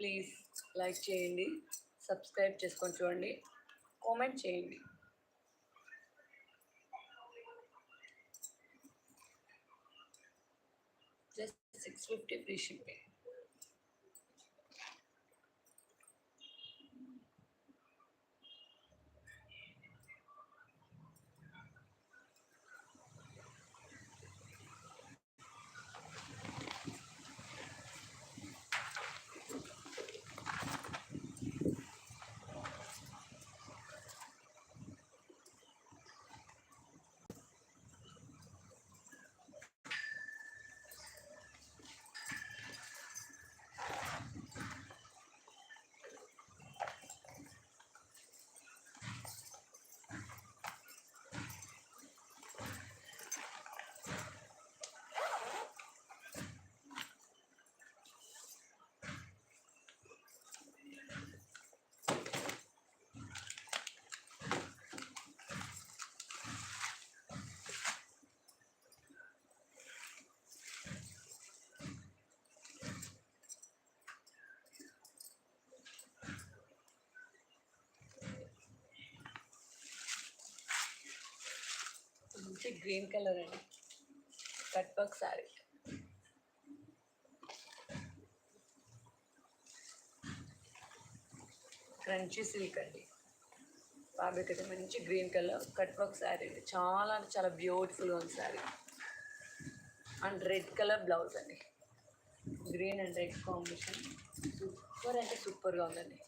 Please like చేయండి subscribe చేసుకొని చూడండి కామెంట్ చేయండి. Just six fifty free shipping మంచి గ్రీన్ కలర్ అండి. Cut work sari crunchy silk అండి. ఫ్యాబ్రిక్ అయితే మంచి green colour cut work sari అండి. చాలా అంటే చాలా బ్యూటిఫుల్గా ఉంది sari and red colour blouse అండి. Green and red combination. Super అంటే సూపర్గా ఉందండి.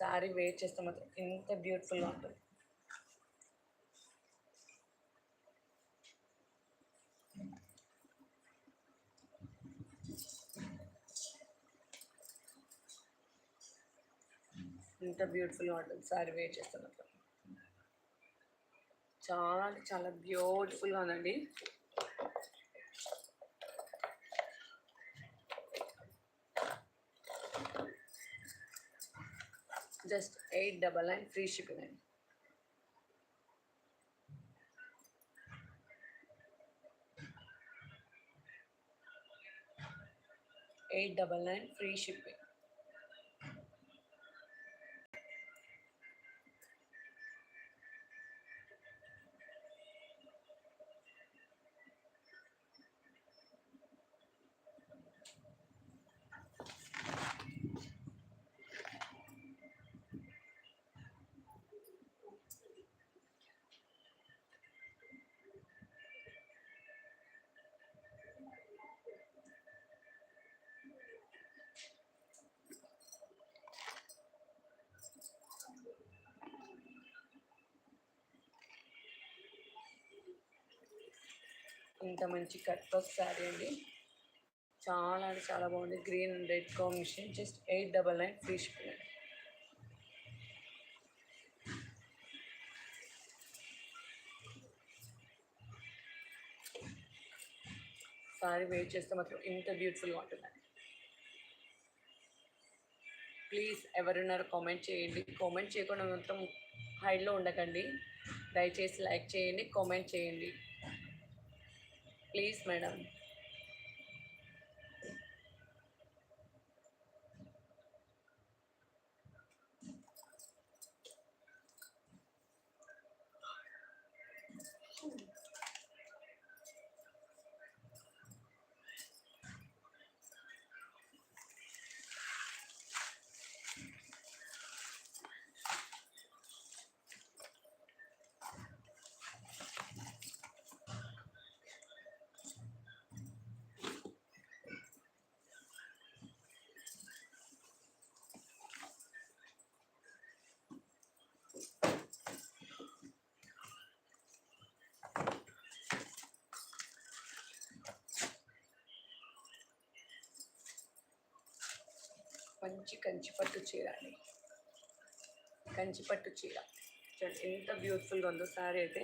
శారీ వేర్ చేస్తే మాత్రం ఎంత బ్యూటిఫుల్గా ఉంటుంది. ఎంత బ్యూటిఫుల్గా ఉంటుంది. సారీ వేర్ చేస్తున్నప్పుడు. చాలా అంటే చాలా బ్యూటిఫుల్గా ఉందండి. Just eight double nine free shipping అండి. Eight double nine free shipping ఇంత మంచి కట్ వర్క్ శారీ అండి. చాలా అంటే చాలా బాగుంది. Green and red combination. Just eight double nine free shipping అండి. సారీ వెయిట్ చేస్తే మాత్రం ఇంత బ్యూటిఫుల్గా ఉంటుందండి. ప్లీజ్ ఎవరున్నారో కామెంట్ చేయండి. కామెంట్ చేయకుండా మాత్రం హైడ్లో ఉండకండి. దయచేసి లైక్ చేయండి కామెంట్ చేయండి. ప్లీజ్ మేడం మంచి కంచిపట్టు చీర అండి. కంచిపట్టు చీర. చూడండి ఎంత బ్యూటిఫుల్గా ఉందో సారీ అయితే.